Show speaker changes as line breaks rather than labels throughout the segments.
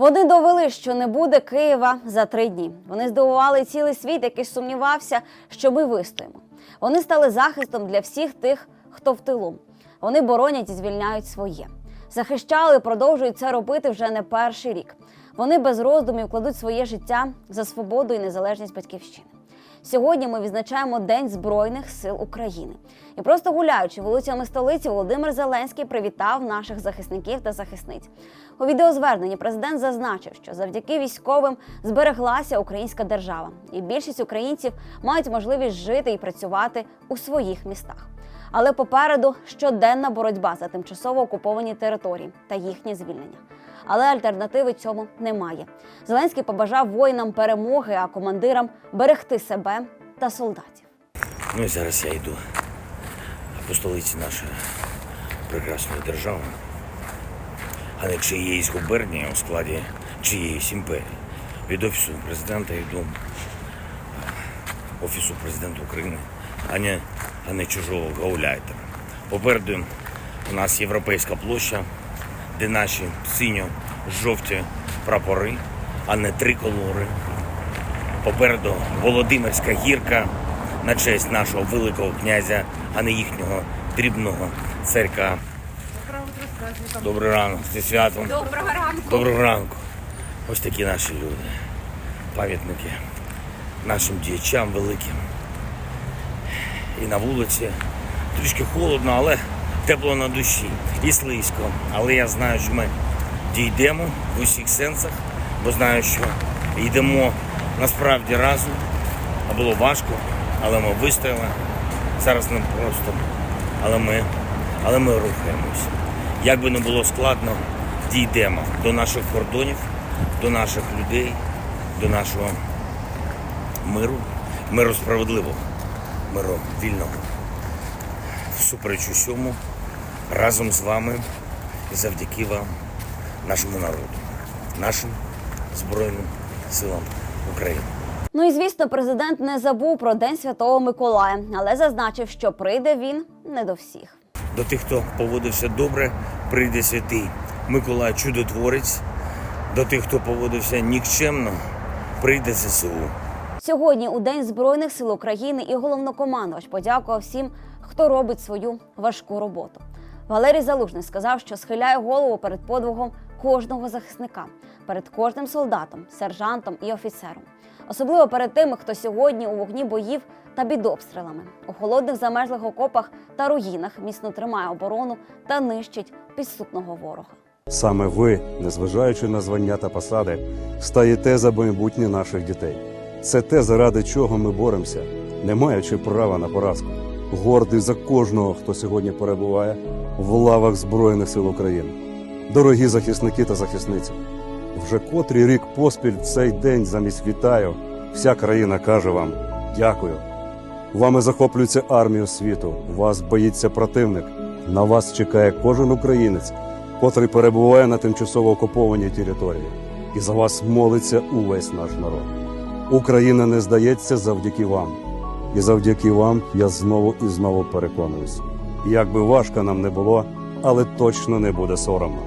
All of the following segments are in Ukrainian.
Вони довели, що не буде Києва за три дні. Вони здивували цілий світ, який сумнівався, що ми вистоїмо. Вони стали захистом для всіх тих, хто в тилу. Вони боронять і звільняють своє. Захищали і продовжують це робити вже не перший рік. Вони без роздумів кладуть своє життя за свободу і незалежність батьківщини. Сьогодні ми відзначаємо День Збройних сил України. І просто гуляючи вулицями столиці, Володимир Зеленський привітав наших захисників та захисниць. У відеозверненні президент зазначив, що завдяки військовим збереглася українська держава, і більшість українців мають можливість жити і працювати у своїх містах. Але попереду щоденна боротьба за тимчасово окуповані території та їхнє звільнення. Але альтернативи цьому немає. Зеленський побажав воїнам перемоги, а командирам берегти себе та солдатів.
Ну і зараз я йду по столиці нашої прекрасної держави, а не чиєїсь губернії у складі чиєїсь імперії. Від офісу президента йду офісу президента України, а не, а не чужого гауляйтера. Попереду у нас європейська площа, де наші синьо-жовті прапори, а не триколори. Попереду Володимирська гірка на честь нашого великого князя, а не їхнього дрібного царька. Добрий ранок, зі святом.
Доброго ранку.
Доброго ранку. Ось такі наші люди. Пам'ятники нашим діячам великим. І на вулиці трішки холодно, але тепло на душі. І слизько. Але я знаю, що ми дійдемо в усіх сенсах, бо знаю, що йдемо насправді разом. А було важко, але ми вистояли. Зараз не просто, але ми, але ми рухаємось. Як би не було складно, дійдемо до наших кордонів, до наших людей, до нашого миру, миру справедливого, миру вільного. Всупереч усьому, разом з вами і завдяки вам, нашому народу, нашим Збройним силам України.
Ну і звісно, президент не забув про День Святого Миколая, але зазначив, що прийде він не до всіх.
До тих, хто поводився добре, прийде святий Миколай Чудотворець. До тих, хто поводився нікчемно, прийде ЗСУ.
Сьогодні, у День Збройних сил України, і головнокомандувач подякував всім, хто робить свою важку роботу. Валерій Залужний сказав, що схиляє голову перед подвигом кожного захисника, перед кожним солдатом, сержантом і офіцером. Особливо перед тими, хто сьогодні у вогні боїв та під обстрілами, у холодних замерзлих окопах та руїнах міцно тримає оборону та нищить підступного ворога.
Саме ви, незважаючи на звання та посади, стаєте за майбутнє наших дітей. Це те, заради чого ми боремося, не маючи права на поразку. Гордий за кожного, хто сьогодні перебуває в лавах Збройних сил України. Дорогі захисники та захисниці, вже котрий рік поспіль цей день замість вітаю, вся країна каже вам дякую. Вами захоплюється армія світу, вас боїться противник. На вас чекає кожен українець, котрий перебуває на тимчасово окупованій території. І за вас молиться увесь наш народ. Україна не здається завдяки вам. І завдяки вам я знову і знову переконуюсь. Як би важко нам не було, але точно не буде соромно.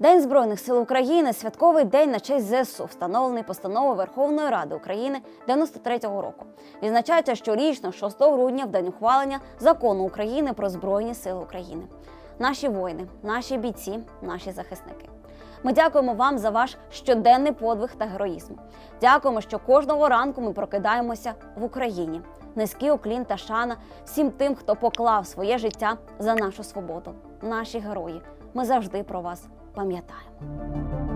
День Збройних сил України святковий день на честь ЗСУ, встановлений постановою Верховної Ради України 93-го року. Відзначається щорічно, 6 грудня, в день ухвалення закону України про Збройні Сили України. Наші воїни, наші бійці, наші захисники. Ми дякуємо вам за ваш щоденний подвиг та героїзм. Дякуємо, що кожного ранку ми прокидаємося в Україні. Низький уклін та шана всім тим, хто поклав своє життя за нашу свободу. Наші герої. Ми завжди про вас пам'ятаємо.